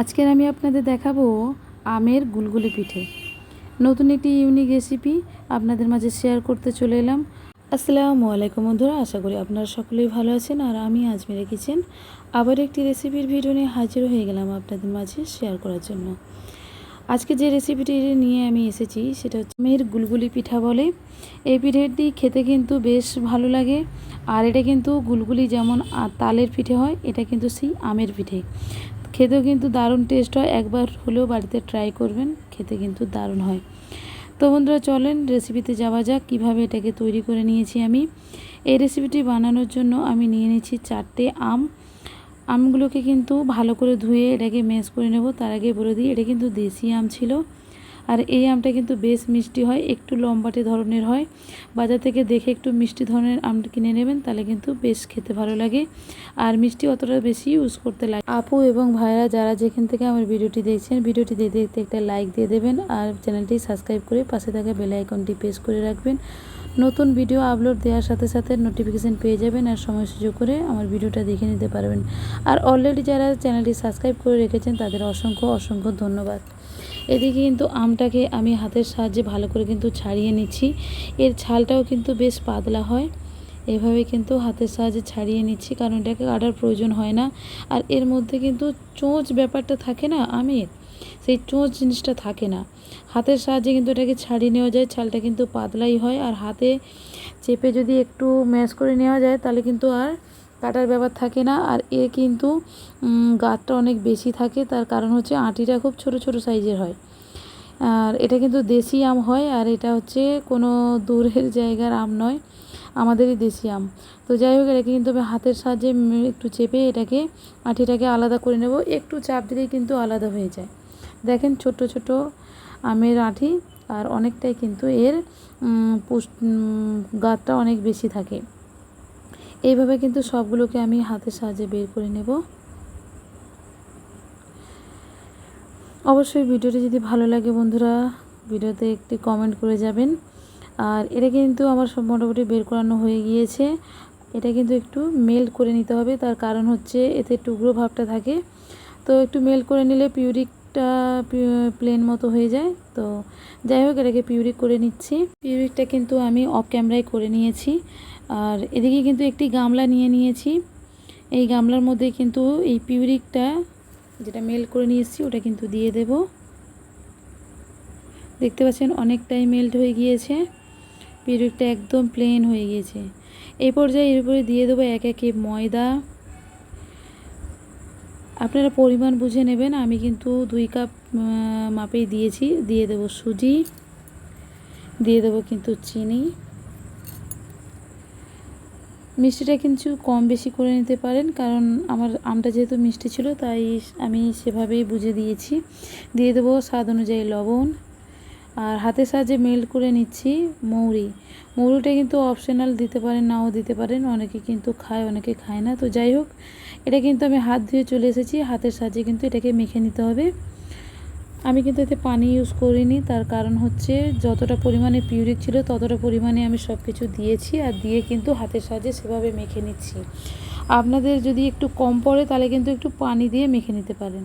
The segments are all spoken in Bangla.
আজকের আমি আপনাদের দেখাবো আমের গুলগুলি পিঠে। নতুন একটি ইউনিক রেসিপি আপনাদের মাঝে শেয়ার করতে চলে এলাম। আসসালামু আলাইকুম বন্ধুরা, আশা করি আপনারা সকলেই ভালো আছেন আর আমি আজমিরে কিচেন। আবার একটি রেসিপির ভিডিও নিয়ে হাজির হয়ে গেলাম আপনাদের মাঝে শেয়ার করার জন্য। আজকে যে রেসিপিটি নিয়ে আমি এসেছি, সেটা হচ্ছে আমের গুলগুলি পিঠা বলে। এই পিঠেটি খেতে কিন্তু বেশ ভালো লাগে। আর এটা কিন্তু গুলগুলি যেমন তালের পিঠে হয়, এটা কিন্তু সেই আমের পিঠে। খেতেও কিন্তু দারুণ টেস্ট হয়। একবার হলেও বাড়িতে ট্রাই করবেন, খেতে কিন্তু দারুণ হয়। তো বন্ধুরা, চলেন রেসিপিতে যাওয়া যাক, কীভাবে এটাকে তৈরি করে নিয়েছি আমি। এই রেসিপিটি বানানোর জন্য আমি নিয়ে নিয়েছি চারটে আম। আমগুলোকে কিন্তু ভালো করে ধুয়ে এটাকে ম্যাশ করে নেব। তার আগে বলে দিই, এটা কিন্তু দেশি আম ছিল। আর এই আমটা কিন্তু বেশ মিষ্টি হয়, একটু লম্বাটে ধরনের হয়। বাজার থেকে দেখে একটু মিষ্টি ধরনের আম কিনে নেবেন, তাহলে কিন্তু বেশ খেতে ভালো লাগে। আর মিষ্টি অতটা বেশি ইউজ করতে লাগে আপু এবং ভাইরা যারা যেখান থেকে আমার ভিডিওটি দেখছেন, ভিডিওটি দেখতে দেখতে একটা লাইক দিয়ে দেবেন আর চ্যানেলটি সাবস্ক্রাইব করে পাশে থাকা বেল আইকনটি প্রেস করে রাখবেন। নতুন ভিডিও আপলোড দেওয়ার সাথে সাথে নোটিফিকেশান পেয়ে যাবেন আর সময় সুযোগ করে আমার ভিডিওটা দেখে নিতে পারবেন। আর অলরেডি যারা চ্যানেলটি সাবস্ক্রাইব করে রেখেছেন, তাদের অসংখ্য অসংখ্য ধন্যবাদ। এদিকে কিন্তু আমটাকে আমি হাতের সাহায্যে ভালো করে কিন্তু ছাড়িয়ে নিচ্ছি। এর ছালটাও কিন্তু বেশ পাতলা হয়। এভাবে কিন্তু হাতের সাহায্যে ছাড়িয়ে নিচ্ছি, কারণ এটাকে কাটার প্রয়োজন হয় না। আর এর মধ্যে কিন্তু চোঁচ ব্যাপারটা থাকে না, আমের? সেই চোঁচ জিনিসটা থাকে না। হাতের সাহায্যে কিন্তু এটাকে ছাড়িয়ে নেওয়া যায়, ছালটা কিন্তু পাতলাই হয়। আর হাতে চেপে যদি একটু ম্যাশ করে নেওয়া যায়, তাহলে কিন্তু আর কাটার ব্যাপার থাকে না। আর এ কিন্তু গাঁটটা অনেক বেশি থাকে। তার কারণ হচ্ছে আঁটিটা খুব ছোট ছোট সাইজের হয়। আর এটা কিন্তু দেশি আম হয়। আর এটা হচ্ছে কোনো দূরের জায়গার আম নয়। আমাদেরই দেশি আম। তো যাই হোক এটাকে কিন্তু আমি হাতের সাহায্যে একটু চেপে এটাকে আঁটিটাকে আলাদা করে নেব। একটু চাপ দিলেই কিন্তু আলাদা হয়ে যায়। দেখেন ছোট ছোট আমের আঁটি। আর অনেকটাই কিন্তু এর উম, পুষ গাঁটটা অনেক বেশি থাকে। এইভাবে কিন্তু সবগুলোকে আমি হাতের সাহায্যে বের করে নেব। অবশ্যই ভিডিওটি যদি ভালো লাগে বন্ধুরা, ভিডিওতে একটি কমেন্ট করে যাবেন। আর এটা কিন্তু আমার সব মোটামুটি বের করানো হয়ে গিয়েছে। এটা কিন্তু একটু মেল্ট করে নিতে হবে, তার কারণ হচ্ছে এতে টুকরো ভাবটা থাকে। তো একটু মেল্ট করে নিলে পিউরিকটা প্লেন মতো হয়ে যায়। তো যাই হোক, এটাকে পিউরিক করে নিচ্ছি। পিউরিকটা কিন্তু আমি অফ ক্যামেরায় করে নিয়েছি। আর এদিকে কিন্তু একটি গামলা নিয়ে নিয়েছি। এই গামলার মধ্যে কিন্তু এই পিউরিকটা যেটা মেল করে নিয়ে এসেছি ওটা কিন্তু দিয়ে দেব। দেখতে পাচ্ছেন অনেকটাই মেল্ট হয়ে গিয়েছে। পিউরিকটা একদম প্লেন হয়ে গিয়েছে। এই পর্যায়ে এর উপরে দিয়ে দেবো এক একে ময়দা। আপনারা পরিমাণ বুঝে নেবেন, আমি কিন্তু দুই কাপ মাপেই দিয়েছি। দিয়ে দেবো সুজি, দিয়ে দেবো কিন্তু চিনি। মিষ্টিটা কিন্তু কম বেশি করে নিতে পারেন, কারণ আমার আমটা যেহেতু মিষ্টি ছিল, তাই আমি সেভাবেই বুঝে দিয়েছি। দিয়ে দেবো স্বাদ অনুযায়ী লবণ, আর হাতের সাহায্যে মেল্ট করে নিচ্ছি মৌরি। মৌরিটা কিন্তু অপশনাল দিতে পারেন, নাও দিতে পারেন, অনেকে কিন্তু খায়, অনেকে খায় না। তো যাই হোক, এটা কিন্তু আমি হাত ধুয়ে চলে এসেছি, হাতের সাহায্যে কিন্তু এটাকে মেখে নিতে হবে। আমি কিন্তু এতে পানি ইউজ করিনি। তার কারণ হচ্ছে যতটা পরিমাণে পিউরিক ছিল ততটা পরিমাণে আমি সব কিছু দিয়েছি আর দিয়ে কিন্তু হাতের সাহায্যে সেভাবে মেখে নিচ্ছি। আপনাদের যদি একটু কম পড়ে তাহলে কিন্তু একটু পানি দিয়ে মেখে নিতে পারেন।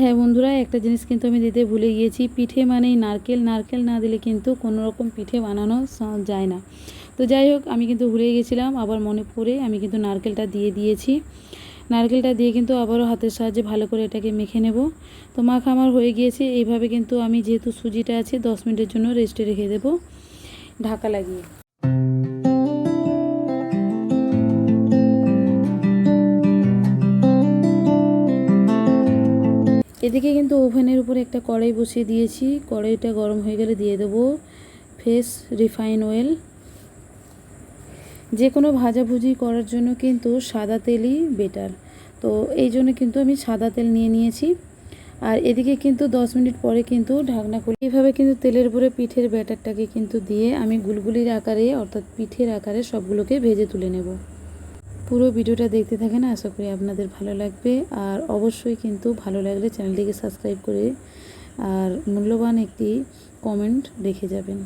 হ্যাঁ বন্ধুরা, একটা জিনিস কিন্তু আমি দিতে ভুলে গিয়েছি। পিঠে মানেই নারকেল নারকেল না দিলে কিন্তু কোনো রকম পিঠে বানানো যায় না। তো যাই হোক, আমি কিন্তু ভুলে গেছিলাম, আবার মনে পড়ে আমি কিন্তু নারকেলটা দিয়ে দিয়েছি। নারকেলটা দিয়ে কিন্তু আবারও হাতের সাহায্যে ভালো করে এটাকে মেখে নেব। তো মাখা আমার হয়ে গিয়েছে, এইভাবে কিন্তু আমি যেহেতু সুজিটা আছে, দশ মিনিটের জন্য রেস্টে রেখে দেবো। ঢাকা লাগিয়ে। এদিকে কিন্তু ওভেনের উপরে একটা কড়াই বসিয়ে দিয়েছি। কড়াইটা গরম হয়ে গেলে দিয়ে দেবো ফ্রেশ রিফাইন অয়েল। যে কোনো ভাজাভুজি করার জন্য কিন্তু সাদা তেলই বেটার। তো এই জন্য কিন্তু আমি সাদা তেল নিয়ে নিয়েছি। আর এদিকে কিন্তু দশ মিনিট পরে কিন্তু ঢাকনা খুলে এইভাবে কিন্তু তেলের উপরে পিঠের ব্যাটারটাকে কিন্তু দিয়ে আমি গুলগুলির আকারে অর্থাৎ পিঠের আকারে সবগুলোকে ভেজে তুলে নেব। পুরো ভিডিওটা দেখতে থাকেন, আশা করি আপনাদের ভালো লাগবে। আর অবশ্যই কিন্তু ভালো লাগলে চ্যানেলটিকে সাবস্ক্রাইব করে আর মূল্যবান একটি কমেন্ট রেখে যাবেন।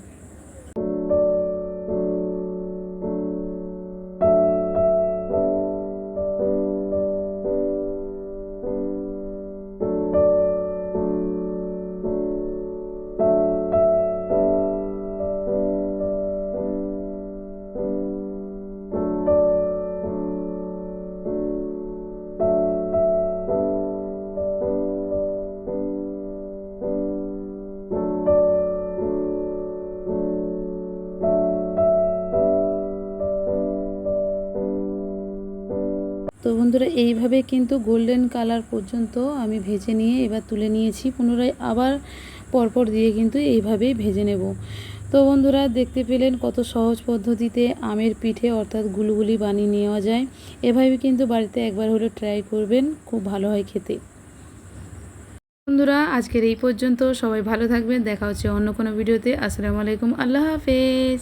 বন্ধুরা, এইভাবে কিন্তু গোল্ডেন কালার পর্যন্ত আমি ভেজে নিয়ে এবার তুলে নিয়েছি। পুনরায় আবার পরপর দিয়ে কিন্তু এইভাবেই ভেজে নেব। তো বন্ধুরা, দেখতে পেলেন কত সহজ পদ্ধতিতে আমের পিঠে অর্থাৎ গুলগুলি বানিয়ে নেওয়া যায়। এভাবে কিন্তু বাড়িতে একবার হলে ট্রাই করবেন, খুব ভালো হয় খেতে। বন্ধুরা, আজকের এই পর্যন্ত সবাই ভালো থাকবেন। দেখা হচ্ছে অন্য কোনো ভিডিওতে। আসসালামু আলাইকুম। আল্লাহ হাফেজ।